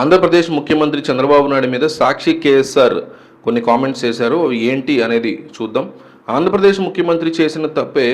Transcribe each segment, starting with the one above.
ఆంధ్రప్రదేశ్ ముఖ్యమంత్రి చంద్రబాబు నాయుడు మీద సాక్షి కేఎస్ఆర్ కొన్ని కామెంట్స్ చేశారు. అవి ఏంటి అనేది చూద్దాం. ఆంధ్రప్రదేశ్ ముఖ్యమంత్రి చేసిన తప్పే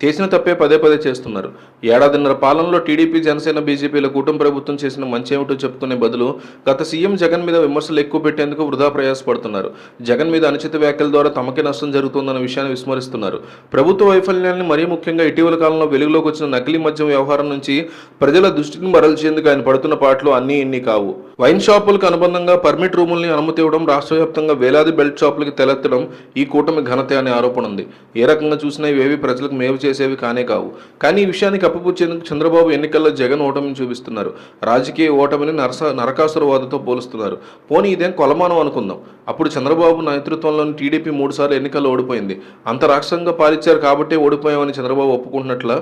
చేసిన తప్పే పదే పదే చేస్తున్నారు. ఏడాదిన్నర పాలనలో టీడీపీ జనసేన బీజేపీల కూటమి ప్రభుత్వం చేసిన మంచి ఏమిటో చెప్పుకునే బదులు గత సీఎం జగన్ మీద విమర్శలు ఎక్కువ పెట్టేందుకు వృధా ప్రయాసపడుతున్నారు. జగన్ మీద అనుచిత వ్యాఖ్యల ద్వారా తమకే నష్టం జరుగుతుందన్న విషయాన్ని విస్మరిస్తున్నారు. ప్రభుత్వ వైఫల్యాన్ని మరీ ముఖ్యంగా ఇటీవల కాలంలో వెలుగులోకి వచ్చిన నకిలీ మద్యం వ్యవహారం నుంచి ప్రజల దృష్టిని మరల్చేందుకు ఆయన పడుతున్న పాటలు అన్నీ ఇన్ని కావు. వైన్ షాపులకు అనుబంధంగా పర్మిట్ రూముల్ని అనుమతి ఇవ్వడం రాష్ట్ర వ్యాప్తంగా వేలాది బెల్ట్ షాపులకు తెలెత్తడం ఈ కూటమి ఘనత అనే ఆరోపణ ఉంది. ఏ రకంగా చూసినా ఇవేవి ప్రజలకు మేలు చేసేవి కానే కావు. కానీ ఈ విషయానికి అప్పుపుచ్చేందుకు చంద్రబాబు ఎన్నికల్లో జగన్ ఓటమిని చూపిస్తున్నారు. రాజకీయ ఓటమిని నరస నరకాసురవాదతో పోలుస్తున్నారు. పోనీ ఇదేం కొలమానం అనుకుందాం. అప్పుడు చంద్రబాబు నేతృత్వంలోని టీడీపీ మూడుసార్లు ఎన్నికల్లో ఓడిపోయింది. అంత రాష్ట్రంగా పాలించారు కాబట్టే ఓడిపోయామని చంద్రబాబు ఒప్పుకుంటున్నట్ల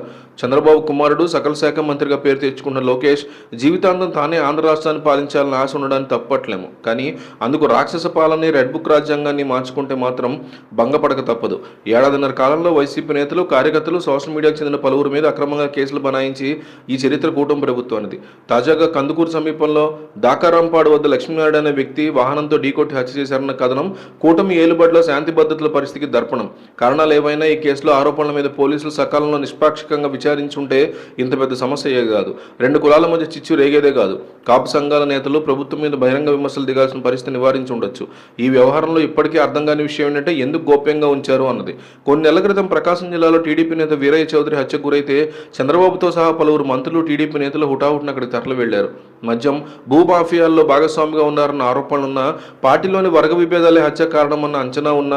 చంద్రబాబు కుమారుడు సకల శాఖ మంత్రిగా పేరు తెచ్చుకున్న లోకేష్ జీవితాంతం తానే ఆంధ్ర రాష్ట్రాన్ని పాలించాలని ఆశ ఉండడానికి తప్పట్లేము. కానీ అందుకు రాక్షస పాలనే రెడ్ బుక్ రాజ్యాంగాన్ని మార్చుకుంటే మాత్రం భంగపడక తప్పదు. ఏడాదిన్నర కాలంలో వైసీపీ నేతలు కార్యకర్తలు సోషల్ మీడియాకు చెందిన పలువురు మీద అక్రమంగా కేసులు బనాయించి ఈ చరిత్ర కూటమి ప్రభుత్వానిది. తాజాగా కందుకూరు సమీపంలో దాకారాంపాడు వద్ద లక్ష్మీనారాయణ అనే వ్యక్తి వాహనంతో ఢీకొట్టి హత్య చేశారన్న కథనం కూటమి ఏలుబడిలో శాంతి భద్రతల పరిస్థితికి దర్పణం. కారణాలు ఏవైనా ఈ కేసులో ఆరోపణల మీద పోలీసులు సకాలంలో నిష్పాక్షికంగా విచారించుంటే ఇంత పెద్ద సమస్య ఏ కాదు. రెండు కులాల మధ్య చిచ్చు రేగేదే కాదు. కాపు సంఘాల నేతలు ప్రభుత్వం మీద బహిరంగ విమర్శలు దిగాల్సిన పరిస్థితి నివారించి ఉండొచ్చు ఈ వ్యవహారంలో ఇప్పటికీ అర్థం కాని విషయం ఏంటంటే ఎందుకు గోప్యంగా ఉంచారు అన్నది. కొన్ని నెలల క్రితం ప్రకాశం జిల్లాలో టీడీపీ నేత వీరయ్య చౌదరి హత్యకు గురైతే చంద్రబాబుతో సహా పలువురు మంత్రులు టీడీపీ నేతలు హుటాహుటిన అక్కడికి తరలి వెళ్ళారు. మద్యం భూమాఫియాల్లో భాగస్వామిగా ఉన్నారన్న ఆరోపణలున్న పార్టీలోని వర్గ విభేదాలే హత్య కారణమన్న అంచనా ఉన్న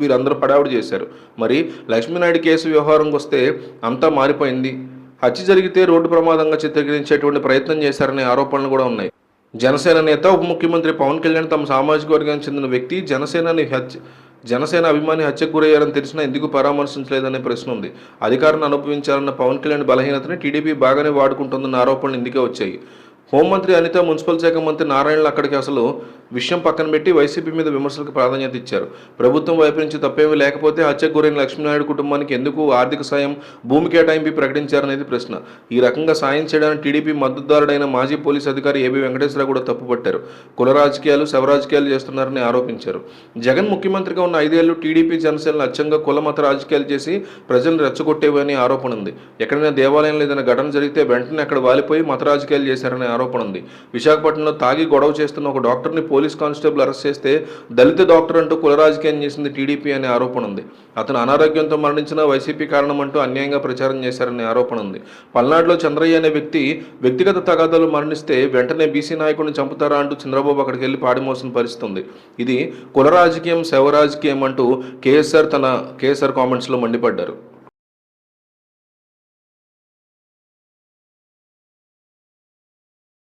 వీరందరూ పడావిడి చేశారు. మరి లక్ష్మీనాయుడు కేసు వ్యవహారంకి వస్తే అంతా మారిపోయింది. హత్య జరిగితే రోడ్డు ప్రమాదంగా చిత్రీకరించేటువంటి ప్రయత్నం చేశారనే ఆరోపణలు కూడా ఉన్నాయి. జనసేన నేత ఉప ముఖ్యమంత్రి పవన్ కళ్యాణ్ తమ సామాజిక వర్గానికి చెందిన వ్యక్తి జనసేనని హత్య జనసేన అభిమాని హత్యకు గురయ్యారని తెలిసినా ఎందుకు పరామర్శించలేదనే ప్రశ్న ఉంది. అధికారాన్ని అనుభవించాలన్న పవన్ కళ్యాణ్ బలహీనతని టీడీపీ బాగానే వాడుకుంటుందన్న ఆరోపణలు ఇందుకే వచ్చాయి. హోంమంత్రి అనిత మున్సిపల్ శాఖ మంత్రి నారాయణలు అక్కడికి అసలు విషయం పక్కన పెట్టి వైసీపీ మీద విమర్శలకు ప్రాధాన్యత ఇచ్చారు. ప్రభుత్వం వైపు నుంచి తప్పేమీ లేకపోతే హత్యకు గురైన లక్ష్మీనాయుడు కుటుంబానికి ఎందుకు ఆర్థిక సాయం భూమి కేటాయింపు ప్రకటించారనేది ప్రశ్న. ఈ రకంగా సాయం చేయడానికి టీడీపీ మద్దతుదారుడైన మాజీ పోలీస్ అధికారి ఏబీ వెంకటేశ్వరరావు కూడా తప్పుపట్టారు కుల రాజకీయాలు శవ రాజకీయాలు చేస్తున్నారని ఆరోపించారు. జగన్ ముఖ్యమంత్రిగా ఉన్న ఐదేళ్ళు టీడీపీ జనసేనలు అచ్చంగా కుల మత రాజకీయాలు చేసి ప్రజలను రెచ్చగొట్టేవని ఆరోపణ ఉంది. ఎక్కడైనా దేవాలయంలో ఏదైనా ఘటన జరిగితే వెంటనే అక్కడ వాలిపోయి మత రాజకీయాలు చేశారనే ఆరోపణ ఉంది. విశాఖపట్నంలో తాగి గొడవ చేస్తున్న ఒక డాక్టర్ని పోలీస్ కానిస్టేబుల్ అరెస్ట్ చేస్తే దళిత డాక్టర్ అంటూ కుల రాజకీయం చేసింది టీడీపీ అనే ఆరోపణ ఉంది. అతను అనారోగ్యంతో మరణించిన వైసీపీ కారణం అంటూ అన్యాయంగా ప్రచారం చేశారనే ఆరోపణ ఉంది. పల్నాడులో చంద్రయ్య అనే వ్యక్తి వ్యక్తిగత తగాదాలు మరణిస్తే వెంటనే బీసీ నాయకుడిని చంపుతారా అంటూ చంద్రబాబు అక్కడికి వెళ్ళి పాడిమోసిన పరిస్థితి ఉంది ఇది కుల రాజకీయం శవ రాజకీయం అంటూ కేఎస్ఆర్ తన కేఎస్ఆర్ కామెంట్స్లో మండిపడ్డారు.